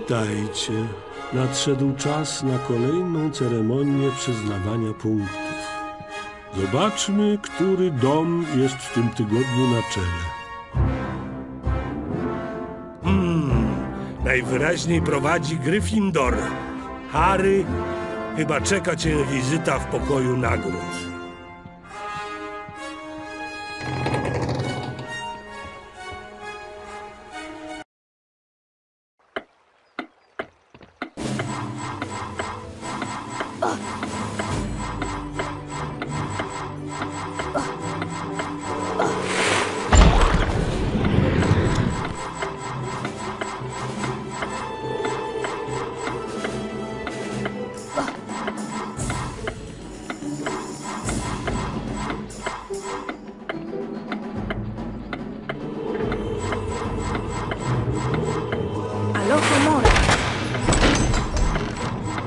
Witajcie. Nadszedł czas na kolejną ceremonię przyznawania punktów. Zobaczmy, który dom jest w tym tygodniu na czele. Najwyraźniej prowadzi Gryffindor. Harry, chyba czeka cię wizyta w pokoju nagród.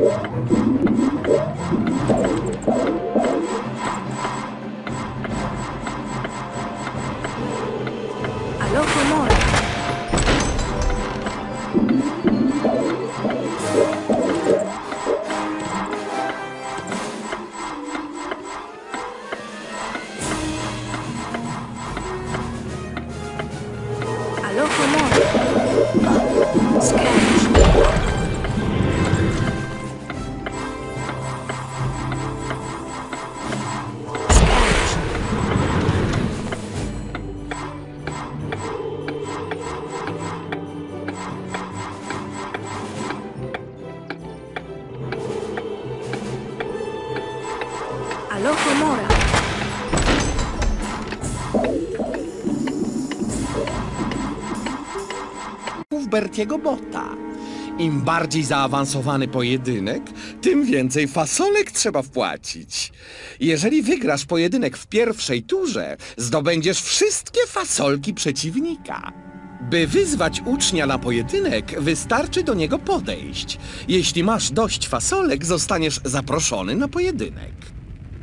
one, two. Alohomora. w Bertiego Botta. Im bardziej zaawansowany pojedynek, tym więcej fasolek trzeba wpłacić. Jeżeli wygrasz pojedynek w pierwszej turze, zdobędziesz wszystkie fasolki przeciwnika. By wyzwać ucznia na pojedynek, wystarczy do niego podejść. Jeśli masz dość fasolek, zostaniesz zaproszony na pojedynek.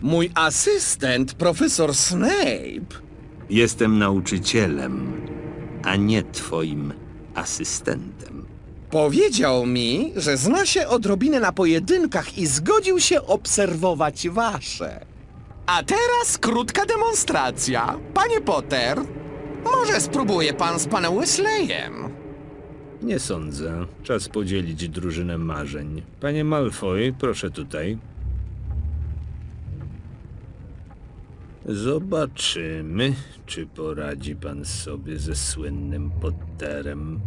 Mój asystent, profesor Snape, Jestem nauczycielem, a nie twoim asystentem. Powiedział mi, że zna się odrobinę na pojedynkach i zgodził się obserwować wasze. A teraz krótka demonstracja. Panie Potter, może spróbuje pan z panem Wesleyem? Nie sądzę. Czas podzielić drużynę marzeń. Panie Malfoy, proszę tutaj. Zobaczymy, czy poradzi pan sobie ze słynnym Potterem.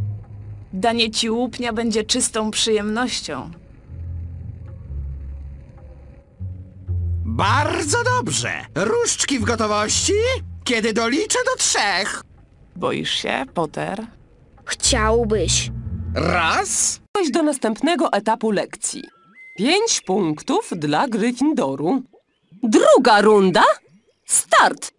Danie ci łupnia będzie czystą przyjemnością. Bardzo dobrze. Różdżki w gotowości? Kiedy doliczę do trzech. Boisz się, Potter? Chciałbyś. Raz, Przejdź do następnego etapu lekcji. Pięć punktów dla Gryffindoru. Druga runda. Start!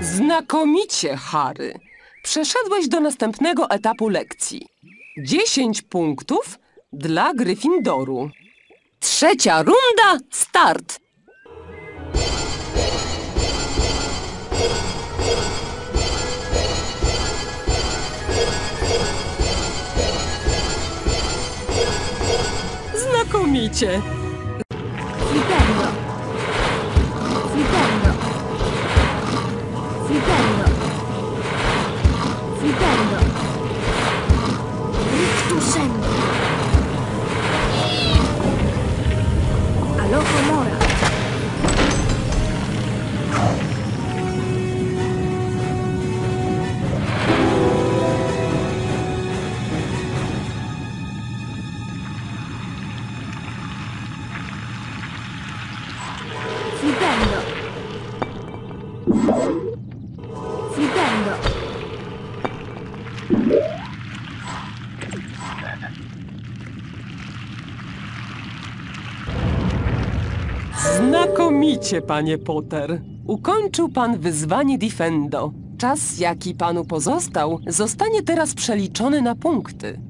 Znakomicie, Harry. Przeszedłeś do następnego etapu lekcji. Dziesięć punktów dla Gryffindoru. Trzecia runda, start! Znakomicie! Znakomicie, panie Potter. Ukończył pan wyzwanie Defendo. Czas, jaki panu pozostał, zostanie teraz przeliczony na punkty.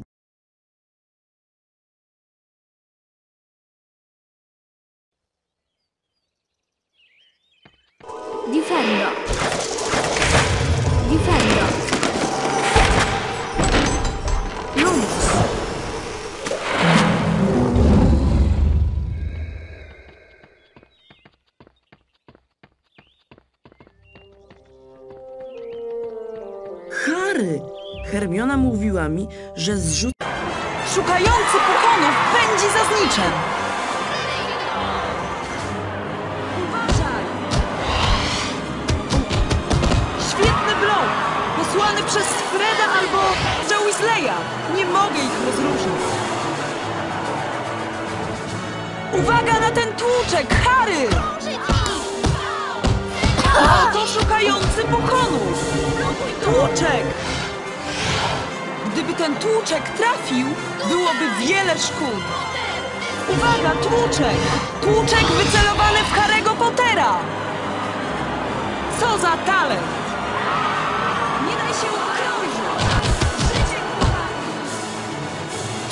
Hermiona mówiła mi, że zrzut... Szukający pokonów pędzi za zniczem. Uważaj! Świetny blok! Posłany przez Freda albo za Weasleya. Nie mogę ich rozróżnić. Uwaga na ten tłuczek, Harry! Oto szukający pokonów! Tłuczek! Gdyby ten tłuczek trafił, byłoby wiele szkód. Uwaga, tłuczek! Tłuczek wycelowany w Harry'ego Pottera! Co za talent! Nie daj się ukrążyć! Życie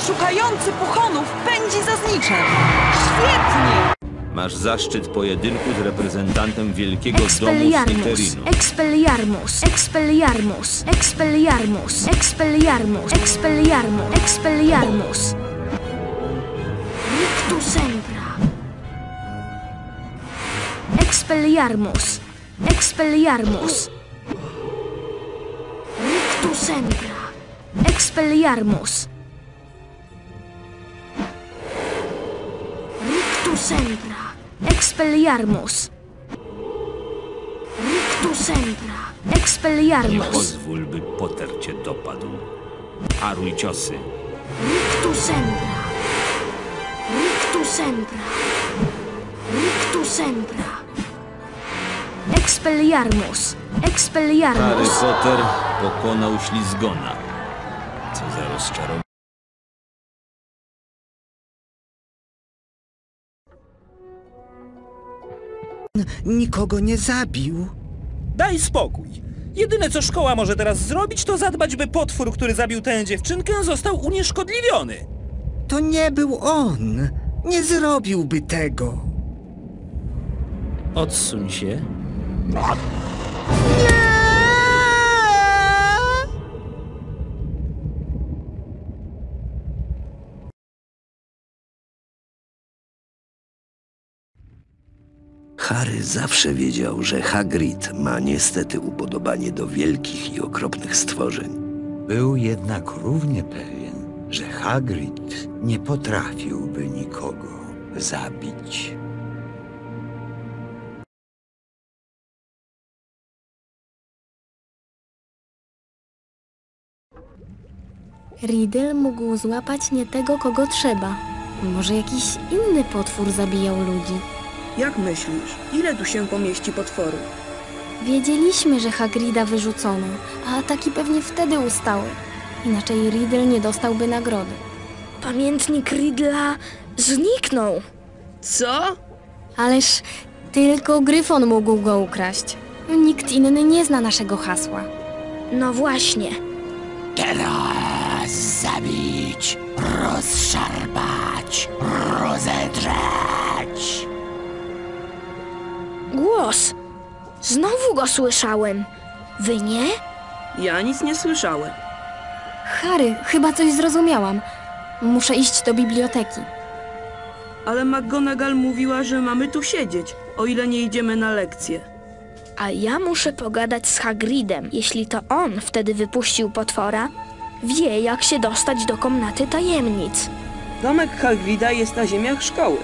Szukający pochonów pędzi za zniczem! Świetnie! Masz zaszczyt pojedynku z reprezentantem Wielkiego Domu Slytherinu. Expelliarmus, Expelliarmus, Expelliarmus, Expelliarmus, Expelliarmus, Expelliarmus. Rictus sempra. Expelliarmus, Expelliarmus. Rictus sempra. Expelliarmus. Rictus sempra. Expelliarmus. Rictus sempra. Nie Expelliarmus. pozwól, by Potter cię dopadł. Paruj ciosy. Rictus sempra. Rictus sempra. Rictus sempra. Expelliarmus. Harry Expelliarmus. Potter pokonał ślizgona. Co za rozczarowanie. Nikogo nie zabił. Daj spokój. Jedyne co szkoła może teraz zrobić, to zadbać, by potwór, który zabił tę dziewczynkę, został unieszkodliwiony. To nie był on. Nie zrobiłby tego. Odsuń się. Harry zawsze wiedział, że Hagrid ma niestety upodobanie do wielkich i okropnych stworzeń. Był jednak równie pewien, że Hagrid nie potrafiłby nikogo zabić. Riddle mógł złapać nie tego, kogo trzeba. Może jakiś inny potwór zabijał ludzi. Jak myślisz, ile tu się pomieści potworu? Wiedzieliśmy, że Hagrida wyrzucono, a ataki pewnie wtedy ustały. Inaczej Riddle nie dostałby nagrody. Pamiętnik Riddla zniknął. Co? Ależ tylko Gryfon mógł go ukraść. Nikt inny nie zna naszego hasła. No właśnie. Teraz zabić, rozszarpać, rozedrzeć. Głos! Znowu go słyszałem. Wy nie? Ja nic nie słyszałem. Harry, chyba coś zrozumiałam. Muszę iść do biblioteki. Ale McGonagall mówiła, że mamy tu siedzieć, o ile nie idziemy na lekcję. A ja muszę pogadać z Hagridem. Jeśli to on wtedy wypuścił potwora, wie jak się dostać do komnaty tajemnic. Domek Hagrida jest na ziemiach szkoły.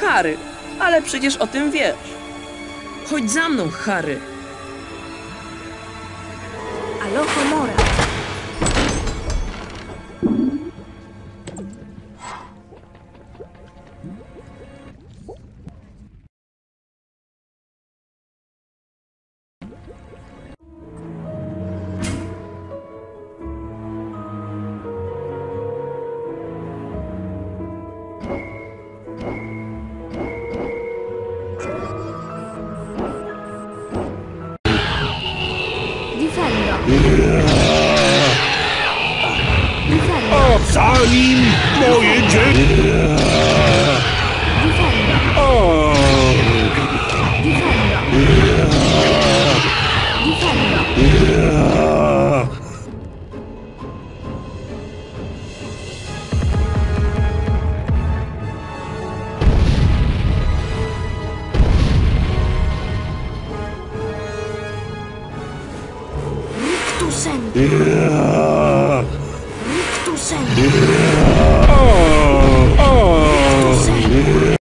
Harry, ale przecież o tym wiesz. Chodź za mną, Harry. Alohomora. O, za nim moje dziecko! O! Yeah. Yeah.